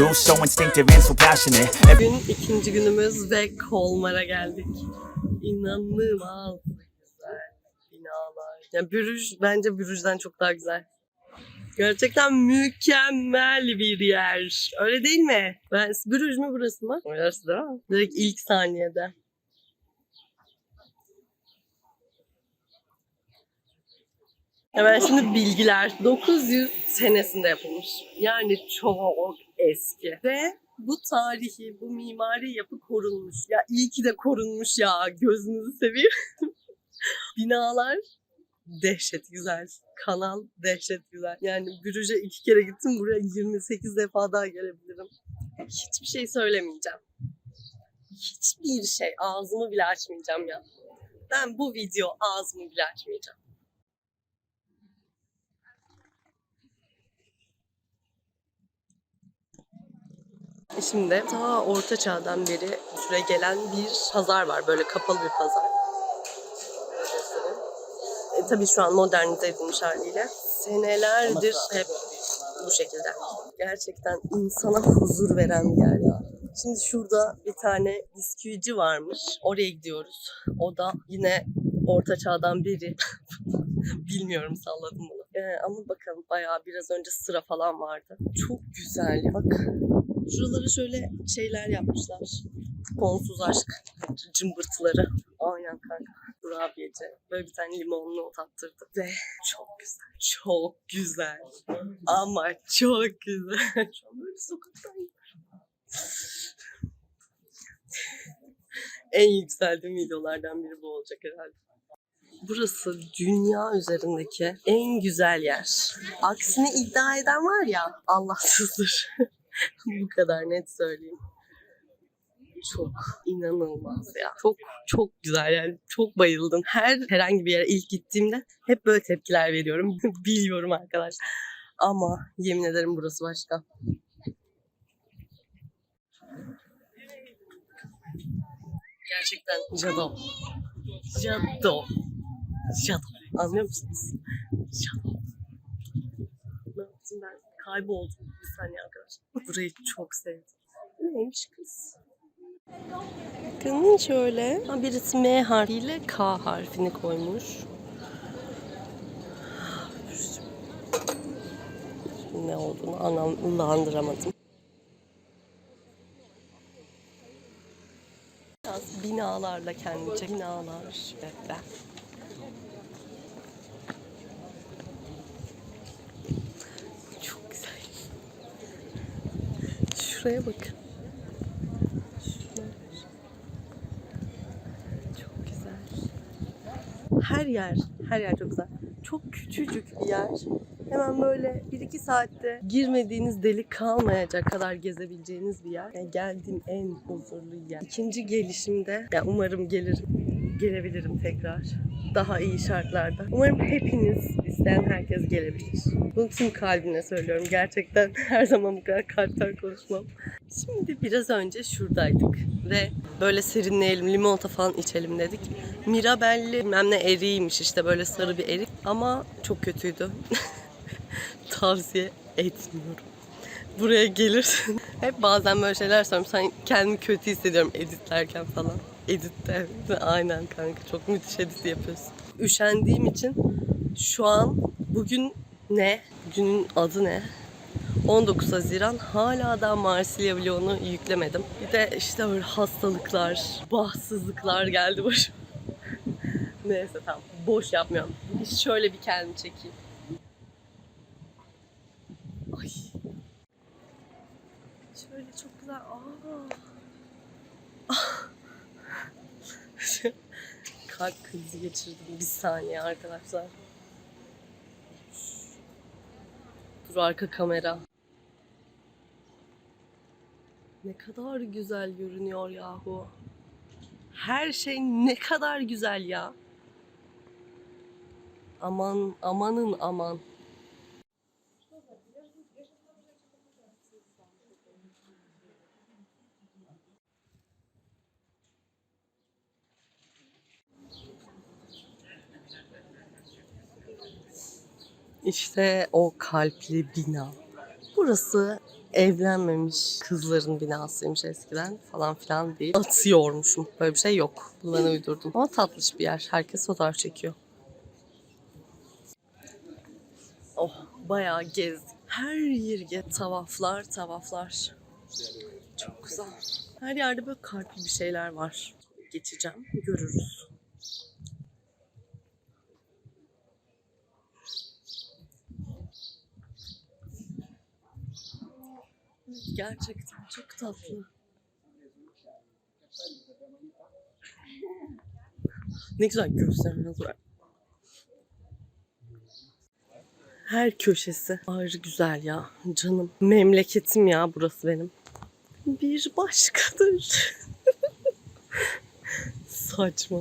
do so instinctive and so passionate Bugün ikinci günümüz ve Kolmar'a geldik. İnanılmaz güzel binalar. Yani Bürüj bence Bürüj'den çok daha güzel. Gerçekten mükemmel bir yer. Öyle değil mi? Ben Bürüj mü burası mı? Değil mi? Direkt ilk saniyede. Hemen şimdi bilgiler. 900 senesinde yapılmış. Yani çok eski. Ve bu tarihi, bu mimari yapı korunmuş. Ya iyi ki de korunmuş ya. Gözünüzü seveyim. Binalar dehşet güzel. Kanal dehşet güzel. Yani Bürüj'e iki kere gittim. Buraya 28 defa daha gelebilirim. Hiçbir şey söylemeyeceğim. Hiçbir şey. Ağzımı bile açmayacağım ya. Ben bu video ağzımı bile açmayacağım. Şimdi ta orta çağdan beri süre gelen bir pazar var. Böyle kapalı bir pazar. E, tabii şu an modernize edilmiş haliyle. Senelerdir hep bu şekilde. Gerçekten insana huzur veren bir yer ya. Şimdi şurada bir tane bisküvici varmış. Oraya gidiyoruz. O da yine orta çağdan beri. Bilmiyorum salladım bunu. Ee, ama bakalım bayağı biraz önce sıra falan vardı. Çok güzel. Bak Şuralara şöyle şeyler yapmışlar. Sonsuz aşk cımbırtıları. Aynen kanka. Kurabiyeci. Böyle bir tane limonlu tattırdı. Ve çok güzel. Çok güzel. Ama çok güzel. Şu an böyle sokaktayım. en yükseldiğim videolardan biri bu olacak herhalde. Burası dünya üzerindeki en güzel yer. Aksini iddia eden var ya Allahsızdır. Bu kadar net söyleyeyim. Çok inanılmaz ya. Çok çok güzel yani. Çok bayıldım. Her herhangi bir yere ilk gittiğimde hep böyle tepkiler veriyorum. Biliyorum arkadaş. Ama yemin ederim burası başka. Gerçekten Jado. Jado. Jado. Anlıyor musunuz? Jado. Ne yaptım ben? Kayboldum. Bir saniye arkadaşlar. Burayı çok sevdim. Neymiş kız? Bakın şöyle. Ha, birisi M harfiyle K harfini koymuş. Ne olduğunu anlamlandıramadım. Biraz binalarla kendince binalar ve ben. Çok güzel. Şuraya bakın. Çok güzel. Her yer, her yer çok güzel. Çok küçücük bir yer. Hemen böyle 1-2 saatte girmediğiniz delik kalmayacak kadar gezebileceğiniz bir yer. Yani geldiğim en huzurlu yer. İkinci gelişimde, ya umarım gelirim, gelebilirim tekrar. Daha iyi şartlarda. Umarım hepiniz, isteyen herkes gelebilir. Bunu tüm kalbine söylüyorum. Gerçekten her zaman bu kadar kalpten konuşmam. Şimdi biraz önce şuradaydık ve böyle serinleyelim, limonata falan içelim dedik. Mirabelli bilmem ne eriğiymiş işte böyle sarı bir erik ama çok kötüydü. Tavsiye etmiyorum. Buraya gelirsin. Hep bazen böyle şeyler söylüyorum. Sen kendimi kötü hissediyorum editlerken falan. Editte. Aynen kanka. Çok müthiş edit yapıyorsun. Üşendiğim için şu an bugün ne? Günün adı ne? 19 Haziran hala da Marsilya vlogunu yüklemedim. Bir de işte öyle hastalıklar, bahtsızlıklar geldi başıma. Neyse tamam. Boş yapmıyorum. Şöyle bir kendimi çekeyim. Ay. Şöyle çok güzel. Aa. Kalp krizi geçirdim. Bir saniye arkadaşlar. Dur arka kamera. Ne kadar güzel görünüyor yahu. Her şey ne kadar güzel ya. Aman amanın aman. İşte o kalpli bina. Burası evlenmemiş kızların binasıymış eskiden falan filan değil. Atıyormuşum. Böyle bir şey yok. Bunları uydurdum. Ama tatlış bir yer. Herkes fotoğraf çekiyor. Oh bayağı gezdik. Her yeri tavaflar tavaflar. Çok güzel. Her yerde böyle kalpli bir şeyler var. Geçeceğim. Görürüz. Gerçekten çok tatlı. Ne güzel gösteriniz var. Her köşesi ayrı güzel ya. Canım. Memleketim ya burası benim. Bir başkadır. Saçma.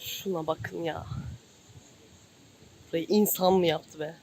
Şuna bakın ya. Burayı insan mı yaptı be?